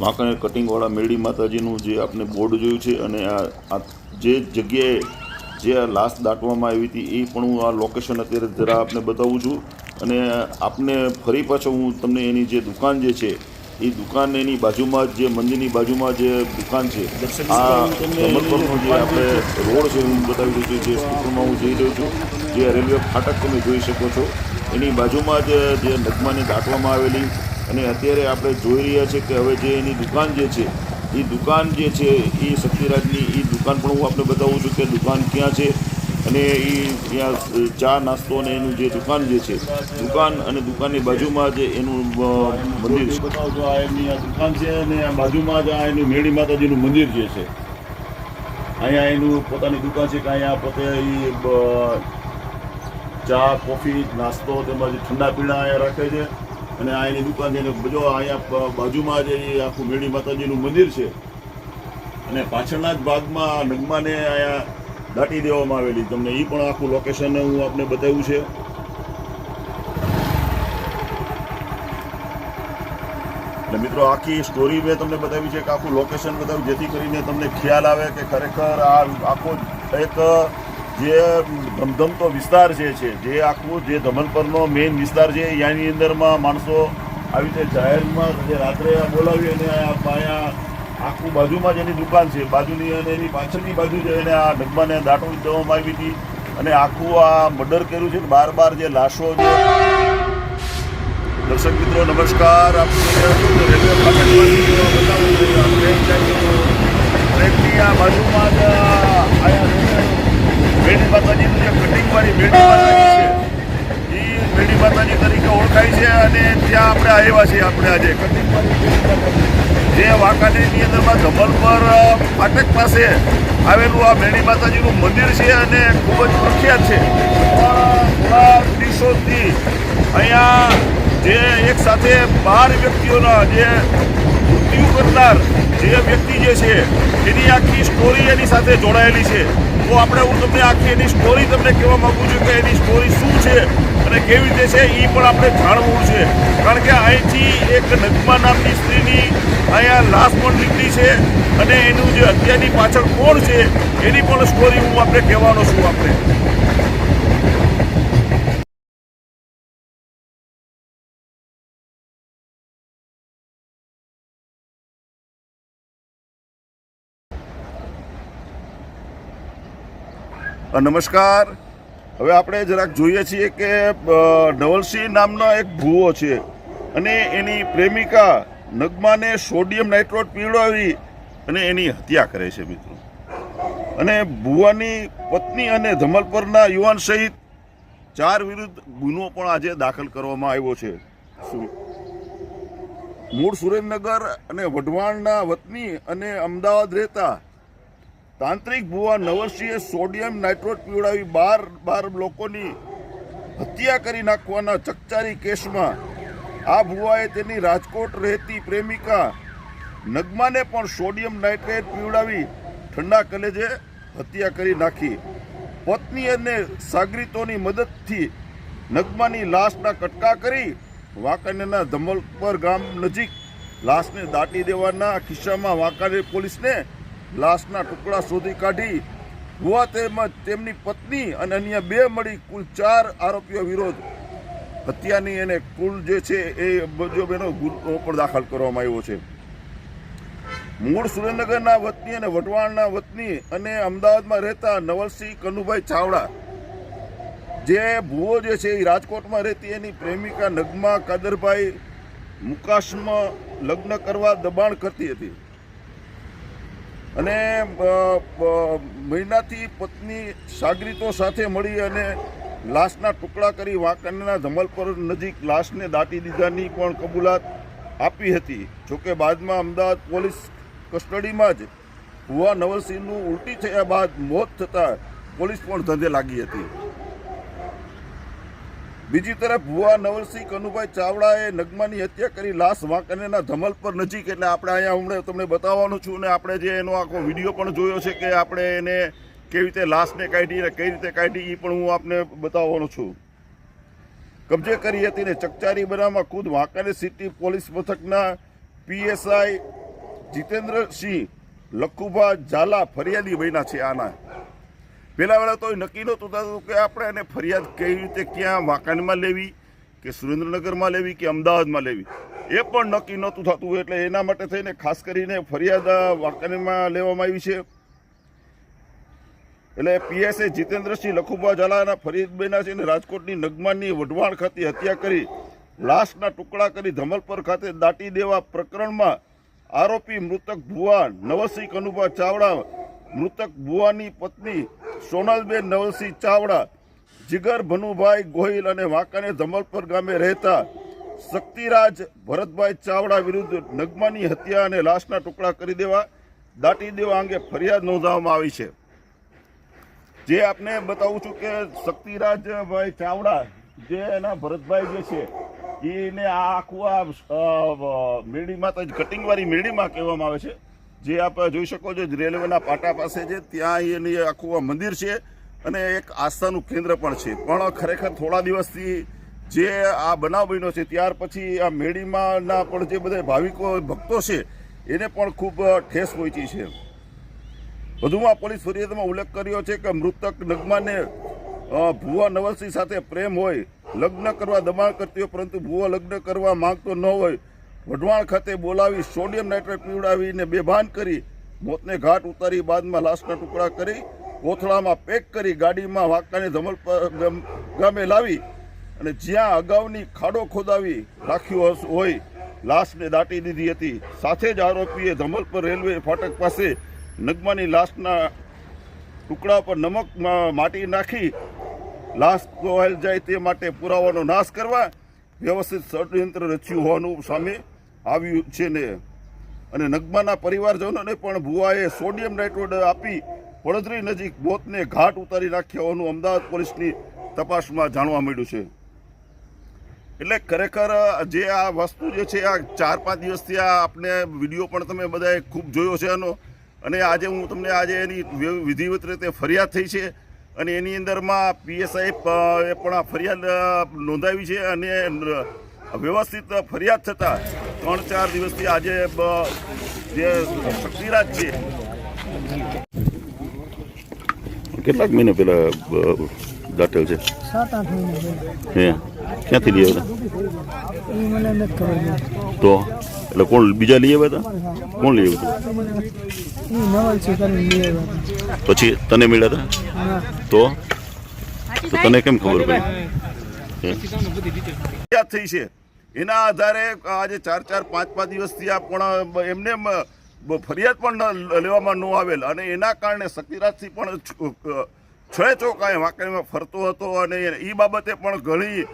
વાંકાનેર કટિંગવાળા મેળી માતાજીનું જે આપણે બોર્ડ જોયું છે અને આ જે જગ્યાએ જે આ લાશ દાટવામાં આવી હતી એ પણ હું આ લોકેશન અત્યારે જરા આપને બતાવું છું. અને આપને ફરી પાછો હું તમને એની જે દુકાન જે છે એ દુકાન એની બાજુમાં જ જે મંદિરની બાજુમાં જે દુકાન છે આ જે આપણે રોડ છે હું બતાવી રહ્યો છું જે સ્કૂટરમાં હું જઈ રહ્યો છું જે રેલવે ફાટક તમે જોઈ શકો છો. એની બાજુમાં જ જે નગમાને દાટવામાં આવેલી અને અત્યારે આપણે જોઈ રહ્યા છીએ કે હવે જે એની દુકાન જે છે, એ દુકાન જે છે, એ શક્તિરાજની એ દુકાન પણ હું આપને બતાવું છું કે દુકાન ક્યાં છે અને એ ત્યાં ચા, નાસ્તો અને એનું જે દુકાન જે છે, દુકાન અને દુકાનની બાજુમાં જે એનું મંદિર છે. બતાવો આ એમની આ દુકાન છે અને બાજુમાં જ આ એનું મેળી માતાજીનું મંદિર જે છે. અહીંયા એનું પોતાની દુકાન છે કે અહીંયા પોતે એ ચા, કોફી, નાસ્તો તેમજ ઠંડા પીણા અહીંયા રાખે છે. અને આ એની દુકાન છે અને અહીંયા બાજુમાં જ આખું મેળી માતાજીનું મંદિર છે. અને પાછળના જ ભાગમાં નગમાને અહીંયા દાટી દેવામાં આવેલી. તમને એ પણ આખું લોકેશન હું આપને બતાવ્યું છે. એટલે મિત્રો, આખી સ્ટોરી મેં તમને બતાવી છે કે આખું લોકેશન બતાવ્યું, જેથી કરીને તમને ખ્યાલ આવે કે ખરેખર આ આખો એક જે ધમધમતો વિસ્તાર જે છે, જે આખું જે ધમલપરનો મેઇન વિસ્તાર છે ત્યાંની અંદરમાં માણસો આવી રીતે જાહેરમાં જે રાત્રે બોલાવી અને અહીંયા આખું બાજુમાં જ દુકાન છે, બાજુની અને એની પાછળની બાજુ જ એને આ ડબ્બાને દાટો દેવામાં આવી હતી અને આખું આ મર્ડર કર્યું છે બાર બાર જે લાશો છે. દર્શક મિત્રો, નમસ્કાર. આપ જોઈ રહ્યા છો તો રેલવે ફાટક બતાવું આ બાજુમાં જ મેળી માતાજીનું જે કટિંગવાળી મેળી માતાજી છે. એ મેળી માતાજી તરીકે ઓળખાય છે અને ત્યાં આપણે આવ્યા છીએ આપણે આજે કટિંગવાળી જે વાંકાનેરની અંદરમાં જબલપર પાટક પાસે આવેલું આ મેળી માતાજીનું મંદિર છે અને ખૂબ જ પ્રખ્યાત છે. થોડા દિવસોથી અહીંયા જે એક સાથે બાર વ્યક્તિઓના જે મૃત્યુ કરનાર જે વ્યક્તિ જે છે, એની આખી સ્ટોરી એની સાથે જોડાયેલી છે. તો આપણે હું તમને આખી એની સ્ટોરી તમને કહેવા માગું છું કે એની સ્ટોરી શું છે અને કેવી રીતે છે એ પણ આપણે જાણવું છે. કારણ કે અહીંથી એક નગમા નામની સ્ત્રીની અહીંયા લાશ પણ નીકળી છે અને એનું જે હત્યાની પાછળ કોણ છે, એની પણ સ્ટોરી હું આપણે કહેવાનો છું આપણે. નમસ્કાર. હવે આપણે જરાક જોઈએ છીએ કે અ, નામનો એક ભૂવો છે અને એની પ્રેમિકા નગમાને સોડિયમ નાઇટ્રોટ પીવડાવી અને એની હત્યા કરે છે મિત્રો. અને ભુવાની પત્ની અને ધમલપરના યુવાન સહિત ચાર વિરુદ્ધ ગુનો પણ આજે દાખલ કરવામાં આવ્યો છે. મૂળ સુરેન્દ્રનગર અને વઢવાણના વતની અને અમદાવાદ રહેતા તાંત્રિક ભુવા નવરસિંહે સોડિયમ નાઇટ્રોટ પીવડાવી બાર બાર લોકોની હત્યા કરી નાખવાના ચકચારી કેસમાં. આ ભુવાએ તેની રાજકોટ રહેતી પ્રેમિકા નગમાને પણ સોડિયમ નાઇટ્રેટ પીવડાવી ઠંડા કલેજે હત્યા કરી નાખી. પત્ની અને સાગરીતોની મદદથી નગમાની લાશના કટકા કરી વાંકાનેરના ધમલપર ગામ નજીક લાશને દાટી દેવાના કિસ્સામાં વાંકાનેર પોલીસને લાશના ટુકડા શોધી કાઢી ભુવા તેમજ તેમની પત્ની અને અન્ય બે મળી કુલ ચાર આરોપીઓ વિરોધ. હત્યાની એને કુલ જે છે એ મુજબ એનો ગુનો પણ દાખલ કરવામાં આવ્યો છે. મૂળ સુરેન્દ્રનગરના વતની અને વઢવાણના વતની અને અમદાવાદમાં રહેતા નવલસિંહ કનુભાઈ ચાવડા, જે ભુવો જે છે એ રાજકોટમાં રહેતી એની પ્રેમિકા નગમા કાદરભાઈ મુકાશમાં લગ્ન કરવા દબાણ કરતી હતી. અને મહિનાથી પત્ની સાગરીતો સાથે મળી અને લાશના ટુકડા કરી વાંકણના ધમલપર નજીક લાશને દાટી દીધાની પણ કબૂલાત આપી હતી. જોકે બાદમાં અમદાવાદ પોલીસ કસ્ટડીમાં જ ભુવા નવલસિંહનું ઉલટી થયા બાદ મોત થતાં પોલીસ પણ ધંધે લાગી હતી. બીજી તરફ ભુવા નવલસિંહ કનુભાઈ ચાવડાએ નગમાની હત્યા કરી લાશ વાંકનેના ધમલ પર નજીક, એટલે આપણે અહીંયા હમણાં તમને બતાવવાનું છું અને આપણે જે એનો આખો વીડિયો પણ જોયો છે કે આપણે એને કેવી રીતે લાશને કાઢી અને કઈ રીતે કાઢી એ પણ હું આપને બતાવવાનો છું. કબજે કરી હતી ને ચકચારી બનાવમાં ખુદ વાંકાને સિટી પોલીસ મથકના પીએસઆઈ જીતેન્દ્રસિંહ લખુભા ઝાલા ફરિયાદી બન્યા છે આના. પેલા વેળા તો નક્કી નહોતું થતું કે આપણે એને ફરિયાદ કેવી રીતે ક્યાં વાંકાનેરમાં લેવી કે સુરેન્દ્રનગરમાં લેવી કે અમદાવાદમાં લેવી. એ પણ નક્કી નહોતું થતું એટલે એના માટે થઈને ખાસ કરીને ફરિયાદ અ, લેવામાં આવી છે. એટલે પીએસએ જીતેન્દ્રસિંહ લખુભા ઝાલાના ફરિયાદ બન્યા છે અને રાજકોટની નગમાની વઢવાણ ખાતે હત્યા કરી લાશના ટુકડા કરી ધમલપર ખાતે દાટી દેવા પ્રકરણમાં આરોપી મૃતક ભુવા નવસિંહ કનુભા ચાવડા મૃતક ભુવાની પત્ની સોનલબેન, નવલસિંહ ચાવડા, જીગર ભનુભાઈ ગોહિલ અને વાંકાને ધમલપર ગામે રહેતા શક્તિરાજ ભરતભાઈ ચાવડા વિરુદ્ધ નગમાની હત્યા અને લાશના ટુકડા કરી દેવા, દાટી દેવા અંગે ફરિયાદ નોંધાવવામાં આવી છે. જે આપને બતાવું છું કે શક્તિરાજભાઈ ચાવડા જે એના ભરતભાઈ જે છે એને આ આખું આ મેળીમાં તો કટિંગવાળી મેળીમાં કહેવામાં આવે છે. જે આપ જોઈ શકો છો, રેલવેના પાટા પાસે છે, ત્યાં એની આખું આ મંદિર છે અને એક આસ્થાનું કેન્દ્ર પણ છે. પણ ખરેખર થોડા દિવસથી જે આ બનાવ બન્યો છે, ત્યાર પછી આ મેળીમાંના પણ જે બધા ભાવિકો, ભક્તો છે, એને પણ ખૂબ ઠેસ પહોંચી છે. વધુમાં પોલીસ ફરિયાદમાં ઉલ્લેખ કર્યો છે કે મૃતક નગમાને ભુવા નવલસિંહ સાથે પ્રેમ હોય, લગ્ન કરવા દબાણ કરતી હોય, પરંતુ ભુવા લગ્ન કરવા માંગતો ન હોય વઢવાણ ખાતે બોલાવી સોડિયમ નાઇટ્રેટ પીવડાવીને બેભાન કરી મોતને ઘાટ ઉતારી બાદમાં લાશના ટુકડા કરી કોથળામાં પેક કરી ગાડીમાં વાંકાને ધમલ ગામે લાવી અને જ્યાં અગાઉની ખાડો ખોદાવી રાખ્યો હોય, લાશને દાટી દીધી હતી. સાથે જ આરોપીએ ધમલ પર રેલવે ફાટક પાસે નગમાની લાશના ટુકડા પર નમક માટી નાખી લાશ ધોવાઈ જાય તે માટે પુરાવાનો નાશ કરવા વ્યવસ્થિત ષડયંત્ર રચ્યું હોવાનું સામે આવ્યું છે ને. અને નગમાના પરિવારજનોને પણ ભુવાએ સોડિયમ નાઇટ્રોડ આપી વડોદરી નજીક બોતને ઘાટ ઉતારી નાખ્યા હોવાનું અમદાવાદ પોલીસની તપાસમાં જાણવા મળ્યું છે. એટલે ખરેખર જે આ વસ્તુ જે છે, આ ચાર પાંચ દિવસથી આ આપણે વીડિયો પણ તમે બધાએ ખૂબ જોયો છે આનો. અને આજે હું તમને આજે એની વિધિવત રીતે ફરિયાદ થઈ છે. અને એની અંદરમાં પીએસઆઈ એ પણ આ ફરિયાદ નોંધાવી છે. અને વ્યવસ્થિત ફરિયાદ થતાં ત્રણ ચાર દિવસથી આજે જે શક્તિરાજ છે. કેટલાક મહિના પેલા દાટેલ છે? સાત આઠ મહિના હે? ક્યાંથી લઈ આવ્યા. તો? એટલે કોણ બીજા લઈ આવ્યા હતા? કોણ લઈ આવ્યું. પછી તને મળ્યા હતા? તો? તો તને કેમ ખબર પડી? થઈ છે. એના આધારે આજે ચાર ચાર, પાંચ પાંચ દિવસથી આ પણ એમને ફરિયાદ પણ લેવામાં ન આવેલ. અને એના કારણે શક્તિરાજસિંહ પણ છ- ચોકાએ વાંકણીમાં ફરતો હતો અને એ બાબતે પણ ઘણી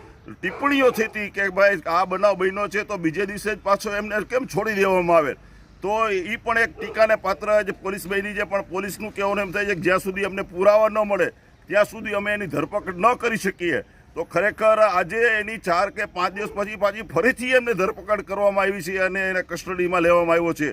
ટિપ્પણીઓ થઈ હતી કે ભાઈ આ બનાવ બન્યો છે તો બીજે દિવસે જ પાછો એમને કેમ છોડી દેવામાં આવે તો એ પણ એક ટીકાને પાત્ર જે પોલીસ બની છે, પણ પોલીસનું કહેવાનું એમ થાય છે કે જ્યાં સુધી અમને પુરાવા ન મળે, ત્યાં સુધી અમે એની ધરપકડ ન કરી શકીએ. તો ખરેખર આજે એની ચાર કે પાંચ દિવસ પછી પાછી ફરીથી એમને ધરપકડ કરવામાં આવી છે અને એને કસ્ટડીમાં લેવામાં આવ્યો છે.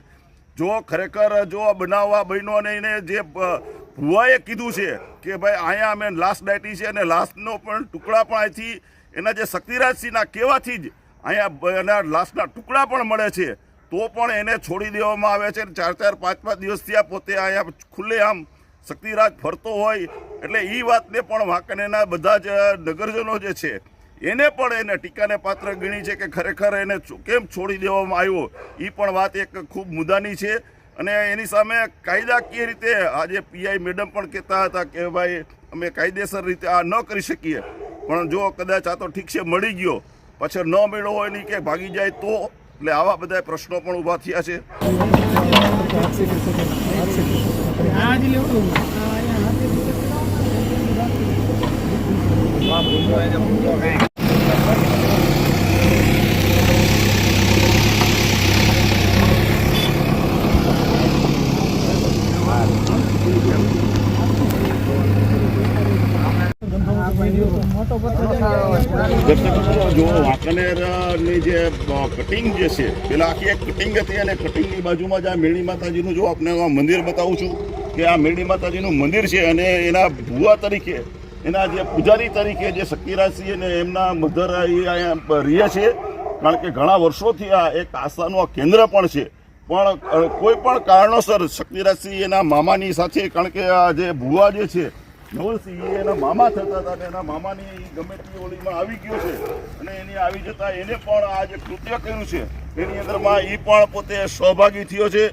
જો ખરેખર જો બનાવવા બન્યો અને એને જે ભુવાએ કીધું છે કે ભાઈ અહીંયા અમે લાશ ડાયટી છે અને લાશનો પણ ટુકડા પણ અહીંથી એના જે શક્તિરાજસિંહના કહેવાથી જ અહીંયા એના લાશના ટુકડા પણ મળે છે. તો પણ એને છોડી દેવામાં આવે છે ચાર ચાર પાંચ પાંચ દિવસથી આ પોતે અહીંયા ખુલ્લે આમ શક્તિરાજ ફરતો હોય, એટલે એ વાતને પણ વાંકનેના બધા જ નગરજનો જે છે, એને પણ એને ટીકાને પાત્ર ગણી છે કે ખરેખર એને કેમ છોડી દેવામાં આવ્યો? એ પણ વાત એક ખૂબ મુદ્દાની છે. અને એની સામે કાયદાકીય રીતે આજે પીઆઈ મેડમ પણ કહેતા હતા કે ભાઈ, અમે કાયદેસર રીતે આ ન કરી શકીએ. પણ જો કદાચ આ તો ઠીક છે, મળી ગયો. પછી ન મળ્યો હોય નહીં કે ભાગી જાય તો? એટલે આવા બધા પ્રશ્નો પણ ઊભા થયા છે. જ લેવું જો જે કટિંગ જે છે, પેલા આખી એક કટિંગ હતી અને કટિંગની બાજુમાં જ આ મેળી માતાજીનું જો આપને આ મંદિર બતાવું છું. કે આ મેરડી માતાજીનું મંદિર છે અને એના ભુવા તરીકે, એના જે પૂજારી તરીકે જે શક્તિરાજસિંહ અને એમના મધર અહીંયા રહે છે, કારણ કે ઘણા વર્ષોથી આ એક આસ્થાનું કેન્દ્ર પણ છે. પણ કોઈ પણ કારણોસર શક્તિરાજસિંહ એના મામાની સાથે, કારણ કે આ જે ભુવા જે છે નવલસિંહ એના મામા થતા હતા અને એના મામાની ગમે તે ઓલીમાં આવી ગયો છે અને એની આવી જતા એને પણ આ જે કૃત્ય કર્યું છે, એની અંદરમાં એ પણ પોતે સહભાગી થયો છે.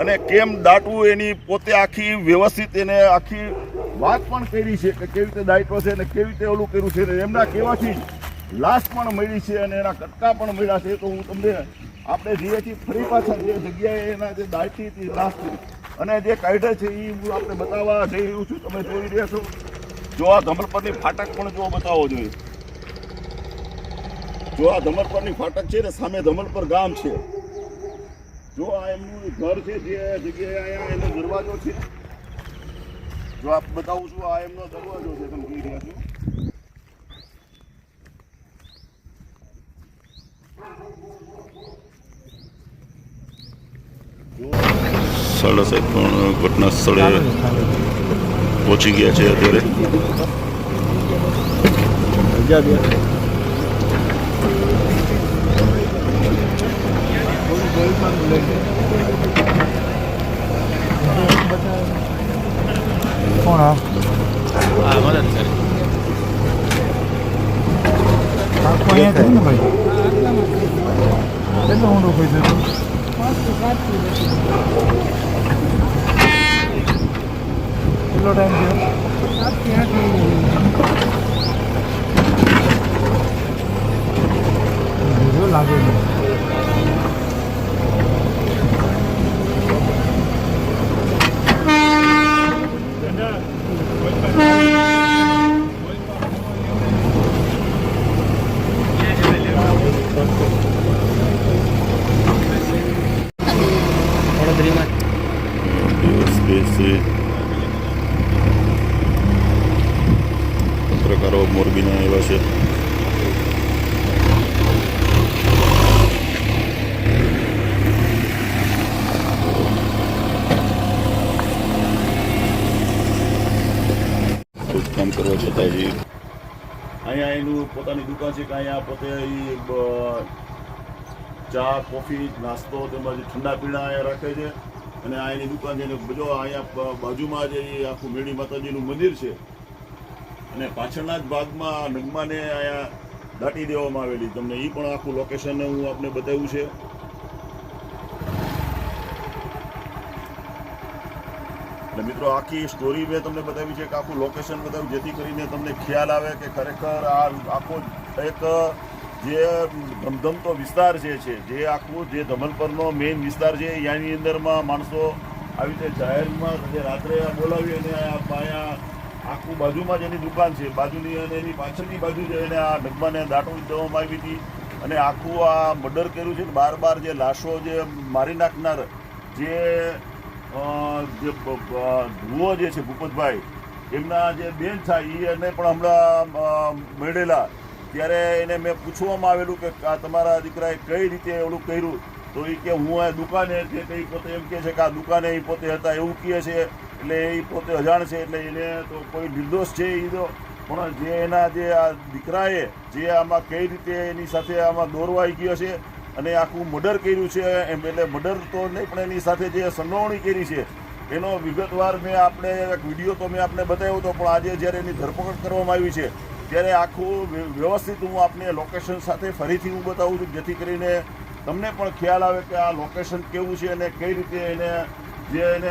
અને કેમ દાટવું એની પોતે આખી વ્યવસ્થિત એને આખી વાત પણ કરી છે કે કેવી રીતે દાયટો છે અને કેવી રીતે ઓલું કર્યું છે એમના કહેવાથી લાશ પણ મળી છે અને એના કટકા પણ મળ્યા છે. તો હું તમને આપણે છીએ ફરી પાછા જે જગ્યાએ એના જે દાયટી હતી, લાશ અને જે કાઢે છે એ હું આપણે બતાવવા જઈ રહ્યું છું. તમે જોઈ રહ્યા છો. જો આ ધમલપરની ફાટક પણ જો બતાવવો જોઈએ. જો આ ધમલપરની ફાટક છે ને, સામે ધમલપર ગામ છે. જો આ એમનું ઘર છે જે જગ્યાએ અહીંયા એનો દરવાજો છે જો આપ બતાવું છું આ એમનો દરવાજો છે તમે જોઈ રહ્યા છો. સાડા સાહેબ પણ ઘટના સ્થળે પહોંચી ગયા છે અત્યારે. કોણ હા આખું અહીંયા થયું ને ભાઈ કેટલું ઊંડું કોઈ થયું કેટલો ટાઈમ થયો video લાગે છે Esse કરવા છતાં અહીંયા એનું પોતાની દુકાન છે કે અહીંયા પોતે ચા, કોફી, નાસ્તો તેમજ ઠંડા પીણા અહીંયા રાખે છે. અને આ એની દુકાન છે અને બધો અહીંયા બાજુમાં જે આખું મેળી માતાજીનું મંદિર છે. અને પાછળના જ ભાગમાં નગમાને અહીંયા દાટી દેવામાં આવેલી. તમને એ પણ આખું લોકેશન હું આપને બતાવ્યું છે. એટલે મિત્રો, આખી સ્ટોરી મેં તમને બતાવી છે કે આખું લોકેશન બતાવ્યું, જેથી કરીને તમને ખ્યાલ આવે કે ખરેખર આ આખો એક, જે ધમધમતો વિસ્તાર જે છે, જે આખું જે ધમલપરનો મેઇન વિસ્તાર છે, યાની અંદરમાં માણસો આવી રીતે જાહેરમાં જે રાત્રે બોલાવી અને અહીંયા આખું બાજુમાં જ એની દુકાન છે. બાજુની અને એની પાછળની બાજુ જ એને આ ડબ્બાને દાટો દેવામાં આવી હતી અને આખું આ મર્ડર કર્યું છે બાર બાર જે લાશો જે મારી નાખનાર જે જે ભુવો જે છે, ભૂપતભાઈ, એમના જે બેન થાય એને પણ હમણાં મળેલા. ત્યારે એને મેં પૂછવામાં આવેલું કે આ તમારા દીકરાએ કઈ રીતે એવું કર્યું? તો એ કે હું આ દુકાને જે કંઈ પોતે એમ કહે છે કે આ દુકાને એ પોતે હતા એવું કહે છે, એટલે એ પોતે અજાણ છે, એટલે એને તો કોઈ નિર્દોષ છે એ તો. પણ જે એના જે આ દીકરાએ જે આમાં કઈ રીતે એની સાથે આમાં દોરવાઈ ગયો છે અને આખું મર્ડર કર્યું છે, એમ એટલે મર્ડર તો નહીં, પણ એની સાથે જે સંડોવણી કરી છે, એનો વિગતવાર મેં આપણે એક વીડિયો તો મેં આપને બતાવ્યો હતો, પણ આજે જ્યારે એની ધરપકડ કરવામાં આવી છે, ત્યારે આખું વ્ય- વ્યવસ્થિત હું આપને લોકેશન સાથે ફરીથી હું બતાવું છું, જેથી કરીને તમને પણ ખ્યાલ આવે કે આ લોકેશન કેવું છે અને કઈ રીતે એને, જે એને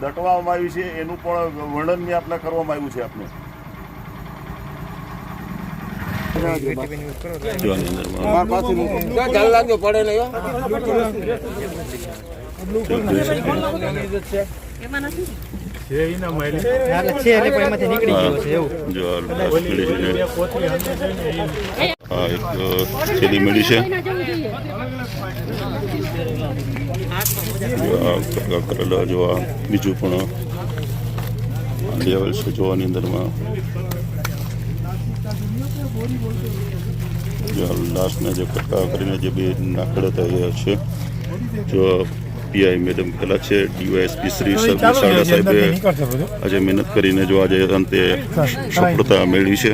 દટવામાં આવી છે, એનું પણ વર્ણન મેં આપને કરવામાં આવ્યું છે આપને. પડે આ એક મળી છે જો આ કટકા કરેલા જો બીજું પણ લેવલ છે જોવાની અંદરમાં. જો આ જે કટકા કરીને જે બે નાખેલા હતા એ છે જો પીઆઈ મેડમ પેલા છે ડીવાયએસપી શ્રી સરદાર સાહેબે આજે મહેનત કરીને જો આજે અંતે સફળતા મેળવી છે.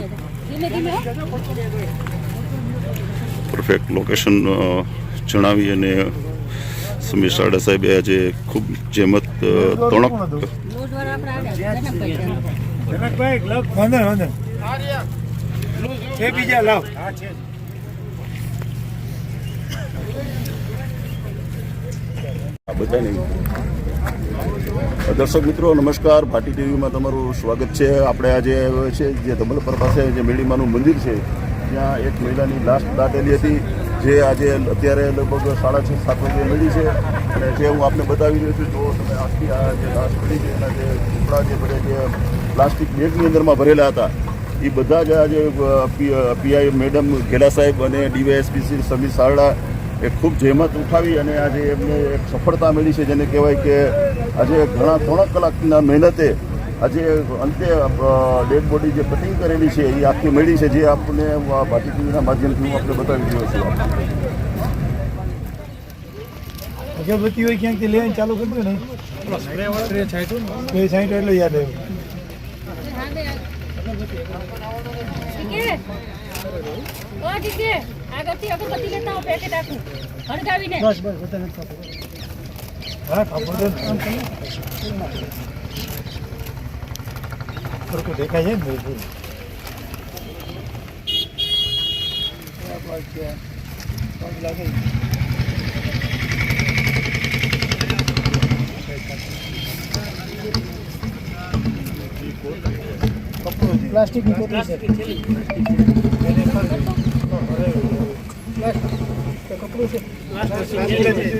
પરફેક્ટ લોકેશન જણાવી અને સમીર સાડા સાહેબે આજે ખૂબ જેમત તણક જનકભાઈ ગ્લવ વાંધો વાંધો છે બીજા લાવ. આ બધાને. દર્શક મિત્રો, નમસ્કાર. ભાટી ટીવીમાં તમારું સ્વાગત છે. આપણે આજે છે જે ધમલપર પાસે જે મેળીમાનું મંદિર છે, ત્યાં એક મહિલાની લાશ દાટેલી હતી, જે આજે અત્યારે લગભગ સાડા છ, સાત વાગે મળી છે. અને જે હું આપને બતાવી રહ્યો છું, જો તમે આખી આ જે લાશ મળી છે, એના જે ટુકડા જે ભરે જે પ્લાસ્ટિક બેગની અંદરમાં ભરેલા હતા. એ બધા જ આજે પીઆઈ મેડમ ઘેલા સાહેબ અને ડીવાયએસપી શ્રી સમીર સારડા એ ખૂબ જહેમત ઉઠાવી અને આજે એમને એક સફળતા મળી છે જેને કહેવાય કે આજે ઘણા ત્રણ કલાકના મહેનતે આજે અંતે ડેડ બોડી જે કટિંગ કરેલી છે એ આખી મળી છે. જે આપણને ભાટી ટીવીના માધ્યમથી હું આપણે બતાવી રહ્યો છું અગરબત્તી હોય ક્યાંકથી લઈને ચાલુ કરી દો ને. સ્પ્રે છાંટ્યો ને એટલે યાદ આવ્યું ઓ જીજે આગળથી અગરબત્તી લેતા આવો પેકેટ આખું. હળગાવીને બસ બસ હા છે દેખાય છે લાગે પ્લાસ્ટિકની કોથળી છે કપડું છે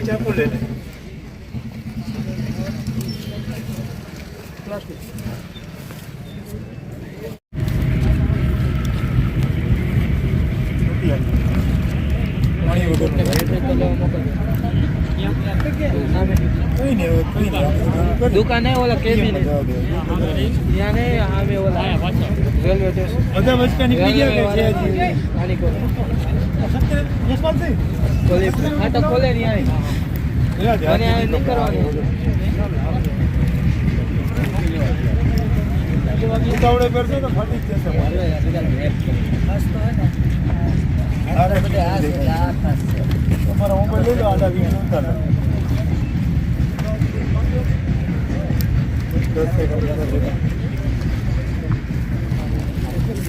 ચાકુ લે પ્લાસ્ટિક પાણી વગર કઈ નહીં હવે કઈ નહીં દુકાને ઓલા કેબિન બધા સામે ઓલા રેલવે સ્ટેશન વચકા નીકળી ગયા કે છે પાણી કોલ યશપાલસિંહ? ખોલી આ તો યાદ. અને આ નીકળવાનું. ઉતાવળે કરશો તો ફાટી જ જશે. મારે. હારે તમારો મોબાઈલ લઈ લો આડા વીસ ઉતારો. દસ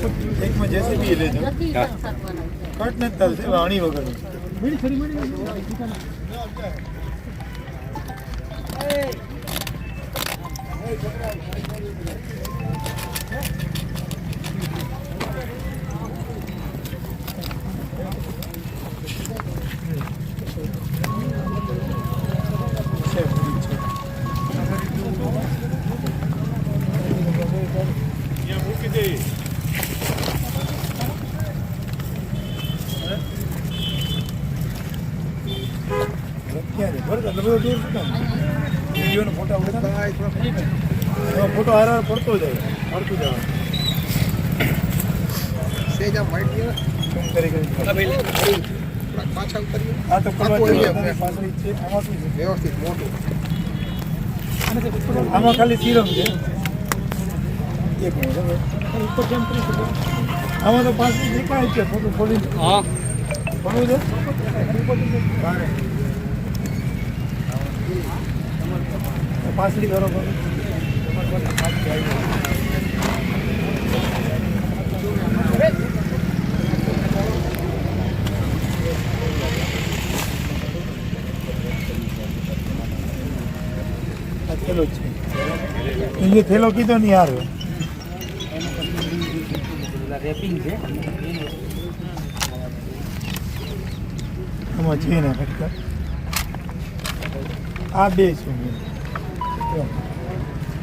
વધારે એકમાં જેસીબી નથી સરખવાનું. કટ નથી ચાલશે વાણી વગર છે, વિડીયોનો ફોટો ફોટો હારે પડતો જાય પડતું જાય કેમ કરી કરી. આ તો કરવા જેવું નથી, પાછળ છે. આમાં શું છે? આમાં ખાલી સિરમ છે. એક મિનિટ ઉપર જેમ કરી શકો. આમાં તો પાછળ દેખાય છે ફોટો ખોલી હા. ભણવું છે? પાછળી કરો. થેલો છે જે થેલો કીધો નહીં યાર રેપિંગ છે આમાં છે ને ફટકા આ બે છે.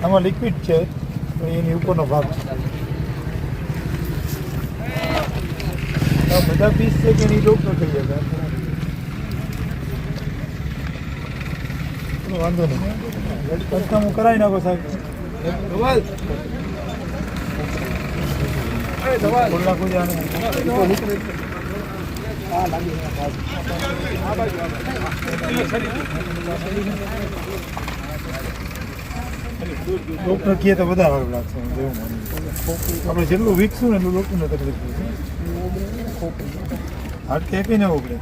આમાં લિક્વિડ છે એની ઉપરનો ભાગ છે. બધા પીસ છે કે એની ડોક્ટર થઈ જતા વાંધો નહીં. પંચનામું કરાવી નાખો સાહેબ. ખુલ્લા જાને ડોક્ટર કહે તો બધા સારું લાગશે જેવું આપણે જેટલું વીકશું ને એટલું ડોક્ટરને તકલીફ પડશે હાર્ટ કે આપીને ઓગળે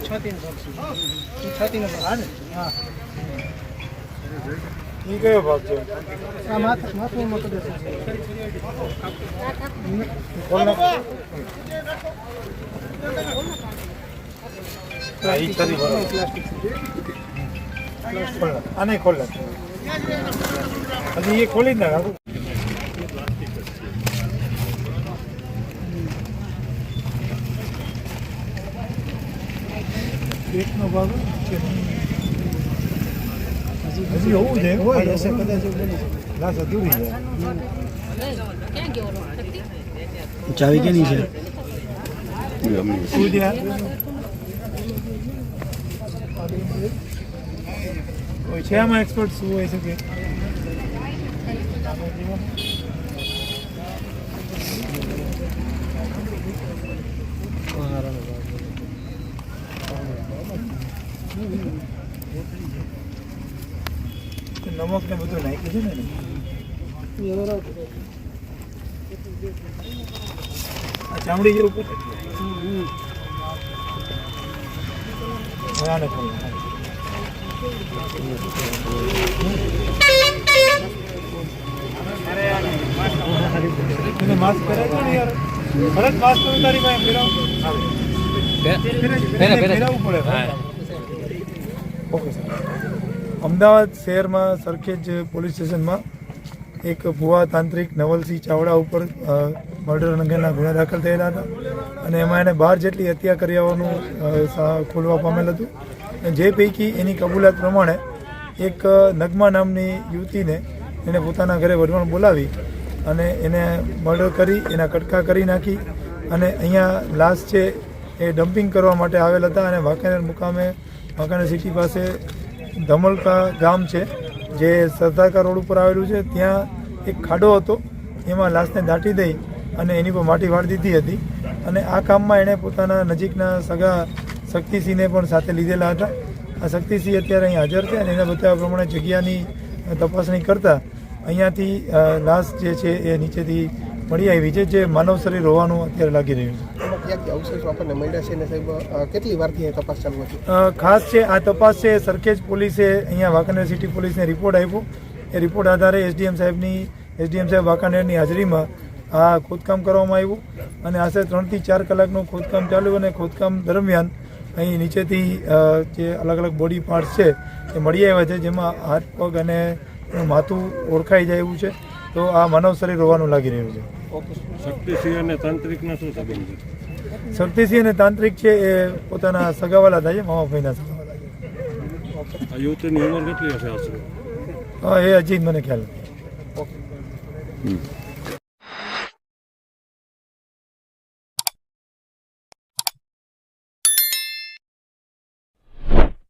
છ તીન છ તીન હા ઈ કયો ભાગ છે. આને ખોલ. હજી એ ખોલી જ નાખ આખું. પેટનો ભાગ છે. હજી હોવું છે હોય હશે કદાચ. લાશ અધૂરી છે? ચાવી કેની છે શું છે આમાં એક્સપર્ટ શું હોય શકે નમક ને બધું નાખ્યું છે ને ચામડી જેવું પૂછે. માસ્ક પહેરાય તો ને યાર? ભરત માસ્ક તો તારી પાસે પહેરે. પડે. Okay sir. અમદાવાદ શહેરમાં સરખેજ પોલીસ સ્ટેશનમાં એક ભુવા તાંત્રિક નવલસિંહ ચાવડા ઉપર મર્ડર અંગેના ગુના દાખલ થયેલા હતા. અને એમાં એને બાર જેટલી હત્યા કરી આવવાનું ખોલવા પામેલ હતું. જે પૈકી એની કબૂલાત પ્રમાણે એક નગમા નામની યુવતીને એને પોતાના ઘરે વઢવાણ બોલાવી અને એને મર્ડર કરી, એના કટકા કરી નાખી અને અહીંયા લાશ છે એ ડમ્પિંગ કરવા માટે આવેલ હતા અને વાંકાનેર મુકામે, વાંકાનેર સિટી પાસે ધમલકા ગામ છે, જે સરદારકા રોડ ઉપર આવેલું છે, ત્યાં એક ખાડો હતો, એમાં લાશને દાટી દઈ અને એની પર માટી વાળ દીધી હતી અને આ કામમાં એણે પોતાના નજીકના સગા શક્તિસિંહને પણ સાથે લીધેલા હતા. આ શક્તિસિંહ અત્યારે અહીં હાજર છે અને એના બતાવ્યા પ્રમાણે જગ્યાની તપાસણી કરતા અહીંયાથી લાશ જે છે એ નીચેથી મળી આવી છે જે માનવ શરીર હોવાનું અત્યારે લાગી રહ્યું છે. ખાસ છે આ તપાસ છે સરખેજ પોલીસે અહીંયા વાંકાનેર સિટી પોલીસને રિપોર્ટ આપ્યો. એ રિપોર્ટ આધારે એસડીએમ સાહેબની એસડીએમ સાહેબ વાંકાનેરની હાજરીમાં આ ખોદકામ કરવામાં આવ્યું અને આશરે ત્રણથી ચાર કલાકનું ખોદકામ ચાલ્યું અને ખોદકામ દરમિયાન અહીં નીચેથી જે અલગ અલગ બોડી પાર્ટ્સ છે એ મળી આવ્યા છે જેમાં હાથ પગ અને માથું ઓળખાઈ જાય એવું છે. તો આ માનવ શરીર હોવાનું લાગી રહ્યું છે. શક્તિસિંહ અને તાંત્રિકના શું સંબંધ છે? શક્તિસિંહ અને તાંત્રિક છે એ પોતાના સગાવાલા થાય છે મામા ભાઈના સગાવાલા આ યુવતીની ઉંમર કેટલી હશે આશરે? હા એ હજી મને ખ્યાલ નથી. હમ.